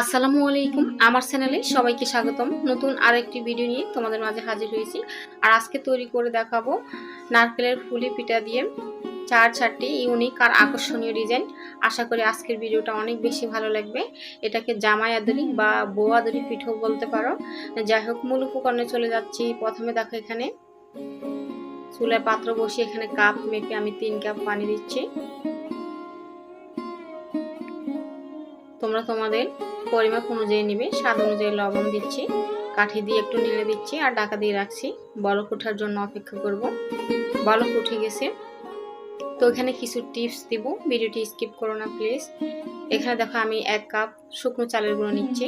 আসসালামু আলাইকুম। আমার চ্যানেলে সবাইকে স্বাগতম। নতুন আর একটি ভিডিও নিয়ে তোমাদের মাঝে হাজির হয়েছি। আর আজকে তৈরি করে দেখাবো নারকেলের ফুলি পিঠা দিয়ে চার চারটি ইউনিক আর আকর্ষণীয় ডিজাইন। আশা করি আজকের ভিডিওটা অনেক বেশি ভালো লাগবে। এটাকে জামাই আদরি বা বউ আদরি পিঠেও বলতে পারো। যাই হোক, মূল উপকরণে চলে যাচ্ছি। প্রথমে দেখো এখানে চুলায় পাত্র বসিয়ে এখানে কাপ মেপে আমি তিন কাপ পানি দিচ্ছি। তোমরা তোমাদের পরিমাপ অনুযায়ী নিবে, স্বাদ অনুযায়ী লবণ দিচ্ছি, কাঠি দিয়ে একটু নেড়ে দিচ্ছি আর ঢাকা দিয়ে রাখছি। বলক ওঠার জন্য অপেক্ষা করব। বলক উঠে গেছে। তো এখানে কিছু টিপস দিব, ভিডিওটি স্কিপ করো না, প্লিজ। এখানে দেখো আমি এক কাপ শুকনো চালের গুঁড়ো নিচ্ছি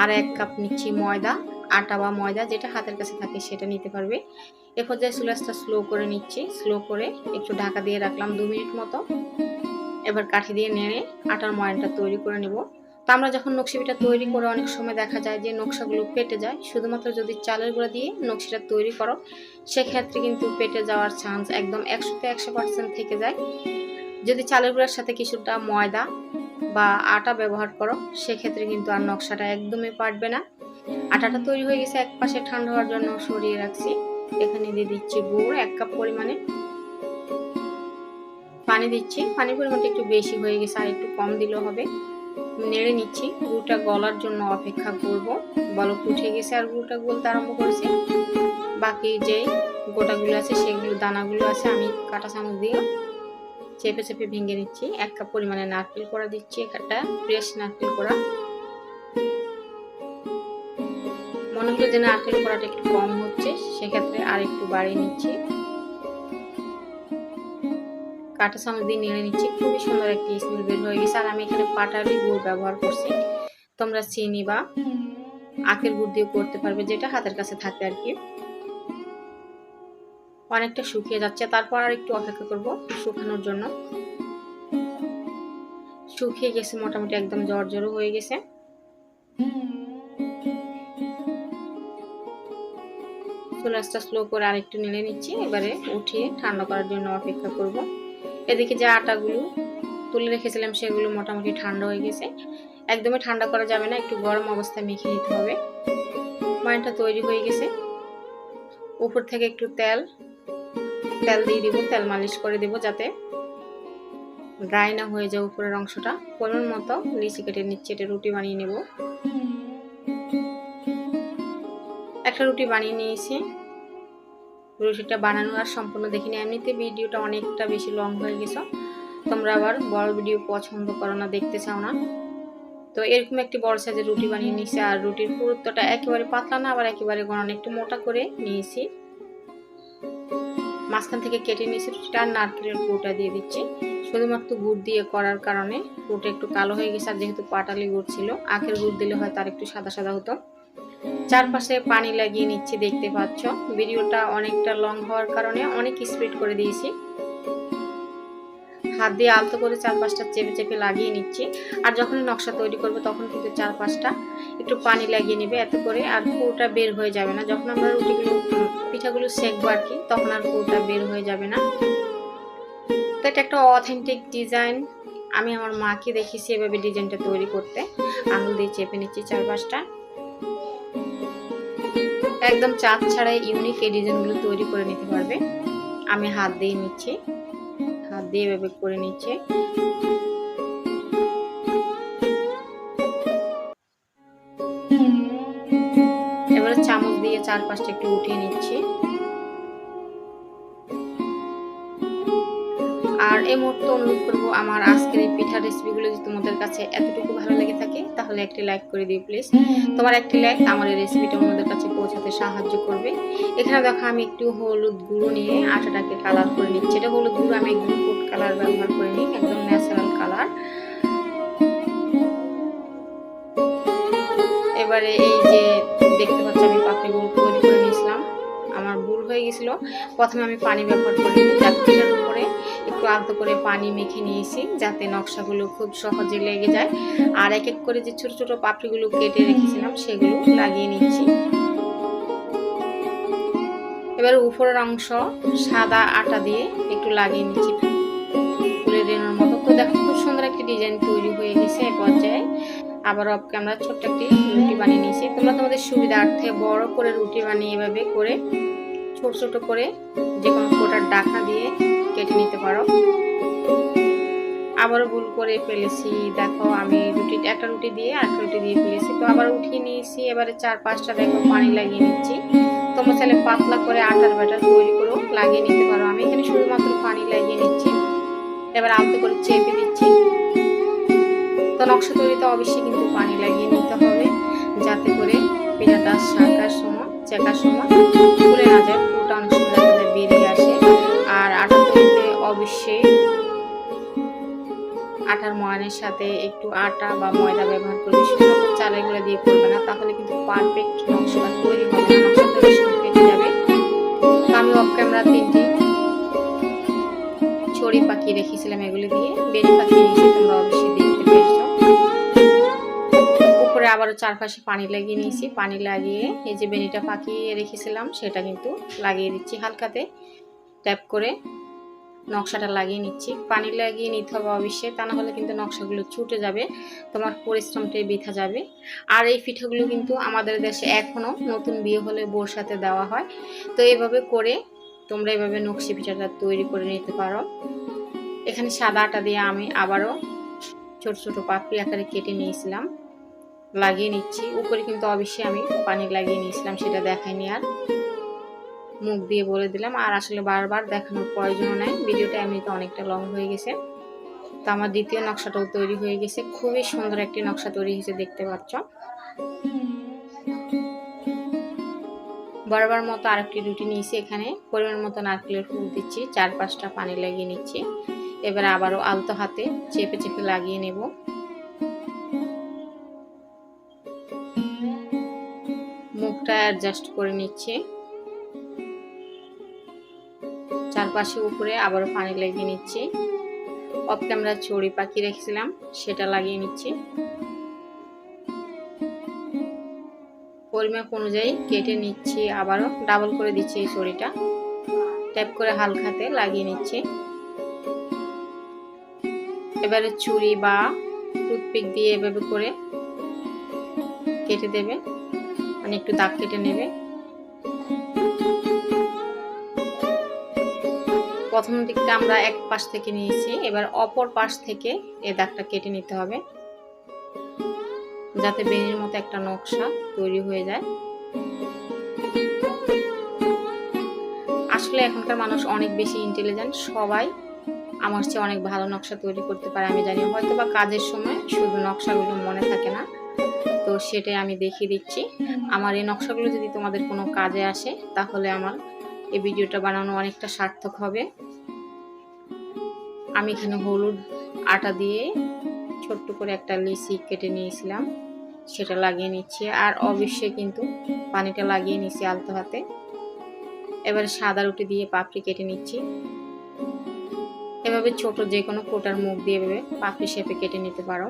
আর এক কাপ নিচ্ছি ময়দা, আটা বা ময়দা যেটা হাতের কাছে থাকে সেটা নিতে পারবে। এ পর্যায়ে চুলাসটা স্লো করে নিচ্ছি, স্লো করে একটু ঢাকা দিয়ে রাখলাম দু মিনিট মতো। এবার কাঠি দিয়ে নেড়ে আটার ময়নটা তৈরি করে নেব। তো আমরা যখন নকশিপিটা তৈরি করে অনেক সময় দেখা যায় যে নকশাগুলো পেটে যায়, শুধুমাত্র যদি চালের গুঁড়া দিয়ে নকশিটা তৈরি করো, সেক্ষেত্রে কিন্তু পেটে যাওয়ার চান্স একদম একশোতে একশো পার্সেন্ট থেকে যায়। যদি চালের গুঁড়ার সাথে কিছুটা ময়দা বা আটা ব্যবহার করো, সেক্ষেত্রে কিন্তু আর নকশাটা একদমই পারবে না। আটাটা তৈরি হয়ে গেছে এক পাশে ঠান্ডা হওয়ার জন্য সরিয়ে রাখছি। এখানে দিয়ে দিচ্ছি গুড় এক কাপ পরিমাণে। পানি দিচ্ছি। পানির পরিমাণটা একটু বেশি হয়ে গেছে, আর একটু কম দিলেও হবে। নেড়ে নিচ্ছি। গুড়টা গলার জন্য অপেক্ষা করব। বলক উঠে গেছে আর গুড়টা গলতে আরম্ভ করেছে। বাকি যে গোটাগুলো আছে, সেগুলো, দানাগুলো আছে, আমি কাটা চামচ দিয়ে চেপে চেপে ভেঙে নিচ্ছি। এক কাপ পরিমাণে নারকেল করা দিচ্ছি, একটা ফ্রেশ নারকেল করা মনে হলো যে নারকেল করাটা একটু কম হচ্ছে, সেক্ষেত্রে আর একটু বাড়িয়ে নিচ্ছি। কাটা চামচ দিয়ে নেড়ে নিচ্ছি। খুবই সুন্দর একটি স্মেল বের হয়ে গেছে। আর আমি এখানে পাটালি গুড় ব্যবহার করছি। তোমরা চিনি বা আখের গুড় দিয়ে করতে পারবে, যেটা হাতের কাছে থাকে আর কি। অনেকটা শুকিয়ে যাচ্ছে। তারপর আর একটু অপেক্ষা করব শুকানোর জন্য। শুকিয়ে গেছে, মোটামুটি একদম জ্বর জ্বর হয়ে গেছে। চুলাসটা স্লো করে আরেকটু নেড়ে নিচ্ছি। এবারে উঠিয়ে ঠান্ডা করার জন্য অপেক্ষা করব। এদিকে যে আটাগুলো তুলে রেখেছিলাম সেগুলো মোটামুটি ঠান্ডা হয়ে গেছে। একদমই ঠান্ডা করা যাবে না একটু গরম অবস্থায় মেখে নিতে হবে। মাইনটা তৈরি হয়ে গেছে। উপর থেকে একটু তেল তেল দিয়ে দিব তেল মালিশ করে দিব যাতে ড্রাই না হয়ে যায় উপরের অংশটা। পরিমাণ মতো লিচি কেটে নিচ্ছে এটা রুটি বানিয়ে নেব। একটা রুটি বানিয়ে নিয়েছি। রুটিটা বানানো আর সম্পূর্ণ দেখিনি। এমনিতে ভিডিওটা অনেকটা বেশি লং হয়ে গেছে। তোমরা আবার বড় ভিডিও পছন্দ করো না, দেখতে চাও না। তো এরকম একটি বড় সাইজের রুটি বানিয়ে নিয়েছি আর রুটির পুরুত্বটা একেবারে পাতলা না, আবার একেবারে গড়ান একটু মোটা করে নিয়েছি। মাঝখান থেকে কেটে নিয়েছি রুটিটা আর নারকেলের পুরোটা দিয়ে দিচ্ছি। শুধুমাত্র গুড় দিয়ে করার কারণে পুরোটা একটু কালো হয়ে গেছে আর যেহেতু পাটালি গুড় ছিল, আখের গুড় দিলে হয়তো আর একটু সাদা সাদা হতো। চারপাশে পানি লাগিয়ে নিচ্ছি, দেখতে পাচ্ছ। ভিডিওটা অনেকটা লং হওয়ার কারণে অনেক স্পিড করে দিয়েছি। হাত দিয়ে আলতো করে চারপাশটা চেপে চেপে লাগিয়ে নিচ্ছি। আর যখন নকশা তৈরি করবে, তখন কিন্তু চারপাশটা একটু পানি লাগিয়ে নেবে, এত করে আর পুরোটা বের হয়ে যাবে না। যখন আমরা রুটিগুলো, পিঠাগুলো সেকবো আর কি, তখন আর পুরোটা বের হয়ে যাবে না। তো এটা একটা অথেন্টিক ডিজাইন আমি আমার মাকে দেখেছি এভাবে ডিজাইনটা তৈরি করতে। আঙুল দিয়ে চেপে নিচ্ছি চারপাশটা। একদম চাঁদ ছাড়াই ইউনিক এই ডিজাইনগুলো তৈরি করে নিতে পারবে। আমি হাত দিয়ে নিচ্ছি। হাত দিয়ে এভাবে করে নিচ্ছে। এবারে চামচ দিয়ে চারপাশটা একটু উঠিয়ে নিচ্ছি। আর এই মুহূর্তে অনুরোধ করব আমার আজকের এই পিঠা রেসিপিগুলো যদি তোমাদের কাছে এতটুকু ভালো লেগে থাকে তাহলে একটি লাইক করে দিও প্লিজ তোমার একটি লাইক আমার এই রেসিপিটা অন্যদের কাছে পৌঁছাতে সাহায্য করবে। এখানে দেখো আমি একটু হলুদ গুঁড়ো নিয়ে আটাটাকে কালার করে নিচ্ছি। এটা হলুদ গুঁড়ো আমি একদম ফুড কালার ব্যবহার করে নিই একদম ন্যাচারাল কালার এবারে এই যে দেখতে পাচ্ছি আমি পাপড়িগুলো তৈরি করে নিয়েছিলাম। আমার ভুল হয়ে গেছিল। প্রথমে আমি পানি ব্যবহার করি পিঠার উপরে। একটু করে পানি মেখে নিয়েছি যাতে নকশাগুলো খুব সহজে লেগে যায়। আর এক এক করে যে ছোট ছোট পাপড়িগুলো কেটে রেখেছিলাম, সেগুলো লাগিয়ে নিচ্ছি এবার উপরের অংশ সাদা আটা দিয়ে একটু লাগিয়ে নিচ্ছি ফুলের রেনোর মতো। তো দেখো খুব সুন্দর একটি ডিজাইন তৈরি হয়ে গেছে এ পর্যায়ে। আবার অফ ক্যামেরা ছোট্ট একটি রুটি বানিয়ে নিয়েছি। তোমরা তোমাদের সুবিধার্থে বড় করে রুটি বানিয়ে এভাবে করে, ছোট ছোট করে যে কোনো কোটার ডাকা দিয়ে কেটে নিতে পারো। আবারও ভুল করে ফেলেছি। দেখো, আমি রুটি, একটা রুটি দিয়ে একটা রুটি দিয়ে ফেলেছি। তো আবার উঠিয়ে নিয়েছি। এবারে চার পাঁচটা দেখো, পানি লাগিয়ে নিচ্ছি। তোমরা চাইলে পাতলা করে আটার ব্যাটার তৈরি করেও লাগিয়ে নিতে পারো। আমি এখানে শুধুমাত্র পানি লাগিয়ে নিচ্ছি। এবার আলতো করে চেপে দিচ্ছি। তো নকশা তৈরিতে অবশ্যই কিন্তু পানি লাগিয়ে নিতে হবে, যাতে করে পিঠাটা শাকার সময়, চেকার সময় অবশ্যই আটার ময়ানের সাথে একটু আটা বা ময়দা ব্যবহার করবে শুধুমাত্র চালের গুঁড়া দিয়ে করবে না, তাহলে কিন্তু পারফেক্ট নকশাটা তৈরি হবে আমি অফ ক্যামেরা তিনটি ছড়ি পাখি রেখেছিলাম এগুলি দিয়ে বেরি পাখি নিয়েছি, তোমরা অবশ্যই দেখতে পেয়েছ। উপরে আবারও চারপাশে পানি লাগিয়ে নিয়েছি, পানি লাগিয়ে এই যে বেনিটা পাকিয়ে রেখেছিলাম, সেটা কিন্তু লাগিয়ে দিচ্ছি হালকাতে। ট্যাপ করে নকশাটা লাগিয়ে নিচ্ছি। পানি লাগিয়ে নিতে হবে অবশ্যই, তা না হলে কিন্তু নকশাগুলো ছুটে যাবে, তোমার পরিশ্রমটাই বৃথা যাবে। আর এই পিঠাগুলো কিন্তু আমাদের দেশে এখনও নতুন বিয়ে হলে বোর সাথে দেওয়া হয়। তো এভাবে করে তোমরা এভাবে নকশি পিঠাটা তৈরি করে নিতে পারো। এখানে সাদা আটা দিয়ে আমি আবারও ছোট ছোট পাপড়ি আকারে কেটে নিয়েছিলাম, লাগিয়ে নিচ্ছি। উপরে কিন্তু অবশ্যই আমি পানি লাগিয়ে নিয়েছিলাম, সেটা দেখাইনি আর। মুখ দিয়ে বলে দিলাম। আর আসলে বারবার দেখানোর প্রয়োজন নাই। ভিডিওটা এমনিতে অনেকটা লং হয়ে গেছে। তো আমার দ্বিতীয় নকশাটাও তৈরি হয়ে গেছে। খুবই সুন্দর একটি নকশা তৈরি হয়েছে, দেখতে পাচ্ছ। বারবার মতো আরেকটি রুটি নিয়েছি এখানে। পরিমাণ মতো নারকেলের ফুল দিচ্ছি। চার পাঁচটা পানি লাগিয়ে নিচ্ছি। এবার আবারও আলতো হাতে চেপে চেপে লাগিয়ে নেব। মুখটা অ্যাডজাস্ট করে নিচ্ছে। চারপাশে উপরে আবারও পানি লাগিয়ে নিচ্ছি। অফ ক্যামেরা চড়ি পাখি রেখেছিলাম, সেটা লাগিয়ে নিচ্ছি। পরিমাপ অনুযায়ী কেটে নিচ্ছি, আবারও ডাবল করে দিচ্ছি এই ছড়িটা। ট্যাপ করে হালখাতে লাগিয়ে নিচ্ছি। এবারে চুরি বা টুথপিক দিয়ে এভাবে করে কেটে দেবে। মানে একটু দাগ কেটে নেবে। প্রথম দিকটা আমরা এক পাশ থেকে নিয়েছি। এবার অপর পাশ থেকে এ দাগটা কেটে নিতে হবে। যাতে বেনির মতো একটা নকশা তৈরি হয়ে যায়। আসলে এখনকার মানুষ অনেক বেশি ইন্টেলিজেন্ট সবাই আমার চেয়ে অনেক ভালো নকশা তৈরি করতে পারে, আমি জানি। হয়তো বা কাজের সময় শুধু নকশাগুলো মনে থাকে না। তো সেটাই আমি দেখিয়ে দিচ্ছি। আমার এই নকশাগুলো যদি তোমাদের কোনো কাজে আসে, তাহলে আমার এই ভিডিওটা বানানো অনেকটা সার্থক হবে। আমি এখানে হলুদ আটা দিয়ে ছোট্ট করে একটা লিচি কেটে নিয়েছিলাম। সেটা লাগিয়ে নিচ্ছি। আর অবশ্যই কিন্তু পানিটা লাগিয়ে নিচ্ছি আলতো হাতে। এবারে সাদা রুটি দিয়ে পাপড়ি কেটে নিচ্ছি। এভাবে ছোট যে কোনো কোটার মুখ দিয়ে এভাবে পাপড়ি শেপে কেটে নিতে পারো।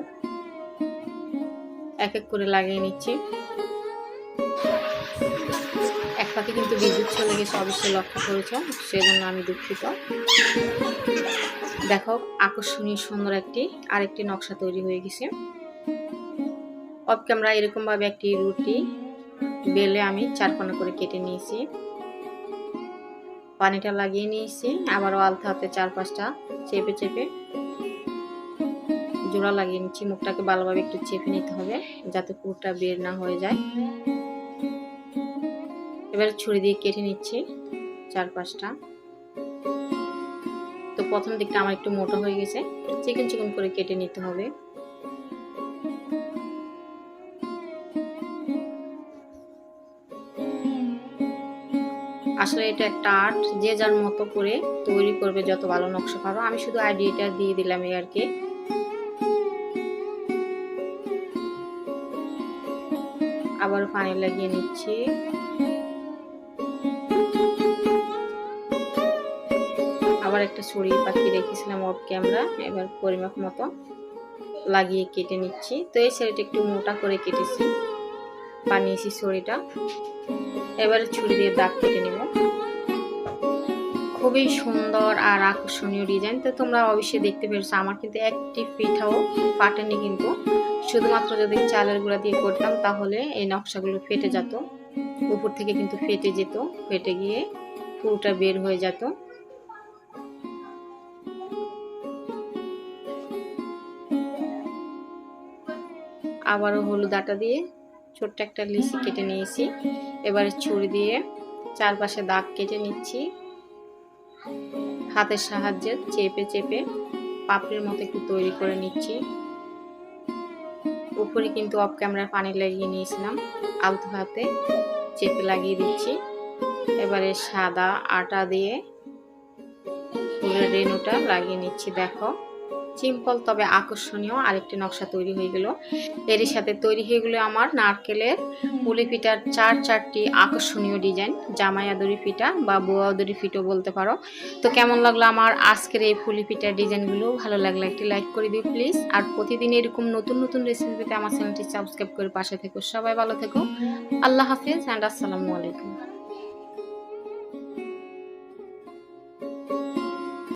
এক এক করে লাগিয়ে নিচ্ছি। এক পাখি কিন্তু বিদ্যুৎ চলে গেছে, অবশ্যই লক্ষ্য করেছ, সেজন্য আমি দুঃখিত। দেখো, আকর্ষণীয় সুন্দর একটি, আরেকটি নকশা তৈরি হয়ে গেছে। অফ ক্যামেরা এরকমভাবে একটি রুটি বেলে আমি চারকোনা করে কেটে নিয়েছি। পানিটা লাগিয়ে নিয়েছি, আবারও আলতে হাতে চার পাঁচটা চেপে চেপে জোড়া লাগিয়ে নিচ্ছি। মুখটাকে ভালোভাবে একটু চেপে নিতে হবে যাতে পুরোটা বের না হয়ে যায়। এবারে ছুরি দিয়ে কেটে নিচ্ছি চার পাঁচটা তো প্রথম দিকটা আমার একটু মোটা হয়ে গেছে। চিকন চিকন করে কেটে নিতে হবে। আসলে এটা একটা আর্ট, যে যার মতো করে তৈরি করবে যত ভালো নকশা পারো। আমি শুধু আইডিয়াটা দিয়ে দিলাম এই আর কি। আবার পানি লাগিয়ে নিচ্ছি। আবার একটা ছড়ি পাখি রেখেছিলাম অফ ক্যামেরা এবার পরিমাপ মতো লাগিয়ে কেটে নিচ্ছি। তো এই ছড়িটা একটু মোটা করে কেটেছি, বানিয়েছি ছড়িটা এবারে ছুরি দিয়ে দাগ কেটে নেব। খুবই সুন্দর আর আকর্ষণীয় ডিজাইন। তো তোমরা অবশ্যই দেখতে পেরেছ, আমার কিন্তু একটি পিঠাও ফাটেনি কিন্তু। শুধুমাত্র যদি চালের গুঁড়া দিয়ে করতাম, তাহলে এই নকশাগুলো ফেটে যেত। উপর থেকে কিন্তু ফেটে যেত, ফেটে গিয়ে পুরোটা বের হয়ে যেত। আবারও হলুদ আটা দিয়ে ছোট্ট একটা লিচি কেটে নিয়েছি। এবারে ছুরি দিয়ে চারপাশে দাগ কেটে নিচ্ছি। হাতের সাহায্যে চেপে চেপে পাপড়ির মতো একটু তৈরি করে নিচ্ছি। উপরে কিন্তু অফ ক্যামেরার পানি লাগিয়ে নিয়েছিলাম। আলতো হাতে চেপে লাগিয়ে দিচ্ছি। এবারে সাদা আটা দিয়ে ফুলের রেনুটা লাগিয়ে নিচ্ছি, দেখো। সিম্পল, তবে আকর্ষণীয় আরেকটি নকশা তৈরি হয়ে গেল। এরই সাথে তৈরি হয়ে গেলো আমার নারকেলের পুলি পিঠার চার চারটি আকর্ষণীয় ডিজাইন জামাইয়াদরি পিঠা বা বোয়াদরি পিঠও বলতে পারো। তো কেমন লাগল আমার আজকের এই ফুলি পিঠার ডিজাইনগুলো? ভালো লাগলে একটি লাইক করে দিও প্লিজ। আর প্রতিদিন এরকম নতুন নতুন রেসিপি পেতে আমার চ্যানেলটি সাবস্ক্রাইব করে পাশে থেকো। সবাই ভালো থেকো। আল্লাহ হাফিজ অ্যান্ড আসসালামু আলাইকুম।